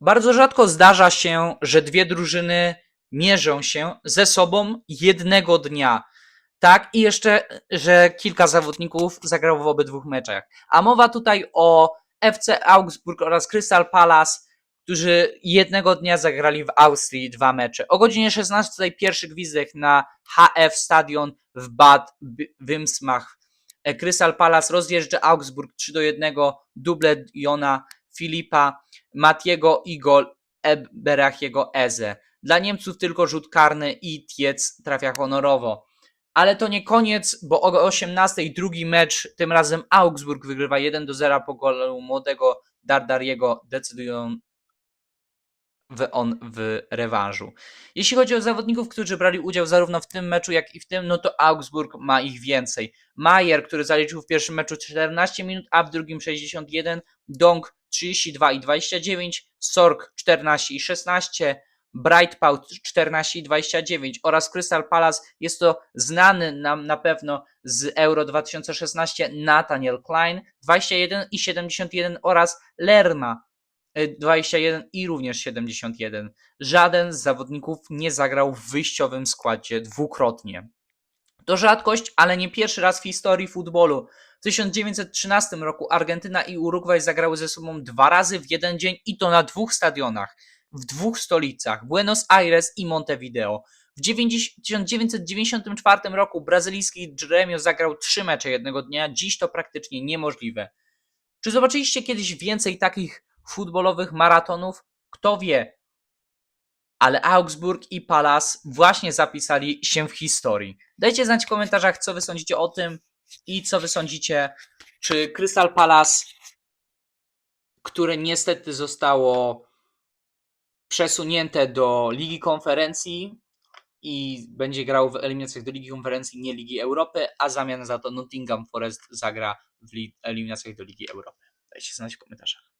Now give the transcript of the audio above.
Bardzo rzadko zdarza się, że dwie drużyny mierzą się ze sobą jednego dnia. Tak, i jeszcze, że kilka zawodników zagrało w obydwu meczach. A mowa tutaj o FC Augsburg oraz Crystal Palace, którzy jednego dnia zagrali w Austrii dwa mecze. O godzinie 16 tutaj pierwszy gwizdek na HF Stadion w Bad Wimsmach. E, Crystal Palace rozjeżdża Augsburg 3 do 1, dublet Jona Filipa, Matiego i gol Eberachiego Eze. Dla Niemców tylko rzut karny i Tiec trafia honorowo. Ale to nie koniec, bo o 18 drugi mecz, tym razem Augsburg wygrywa 1 do 0 po golu młodego Dardariego, decydują w on w rewanżu. Jeśli chodzi o zawodników, którzy brali udział zarówno w tym meczu, jak i w tym, no to Augsburg ma ich więcej. Majer, który zaliczył w pierwszym meczu 14 minut, a w drugim 61, Dong 32 i 29, Sorg 14 i 16, Brightpout 14 i 29 oraz Crystal Palace jest to znany nam na pewno z Euro 2016 Nathaniel Klein 21 i 71 oraz Lerma y, 21 i również 71. Żaden z zawodników nie zagrał w wyjściowym składzie dwukrotnie. To rzadkość, ale nie pierwszy raz w historii futbolu. W 1913 roku Argentyna i Urugwaj zagrały ze sobą dwa razy w jeden dzień i to na dwóch stadionach, w dwóch stolicach Buenos Aires i Montevideo. W 90 1994 roku brazylijski Grêmio zagrał trzy mecze jednego dnia, dziś to praktycznie niemożliwe. Czy zobaczyliście kiedyś więcej takich futbolowych maratonów? Kto wie? Ale Augsburg i Palace właśnie zapisali się w historii. Dajcie znać w komentarzach, co wy sądzicie o tym i co wy sądzicie, czy Crystal Palace, które niestety zostało przesunięte do Ligi Konferencji i będzie grał w eliminacjach do Ligi Konferencji, nie Ligi Europy, a zamian za to Nottingham Forest zagra w li- eliminacjach do Ligi Europy. Dajcie znać w komentarzach.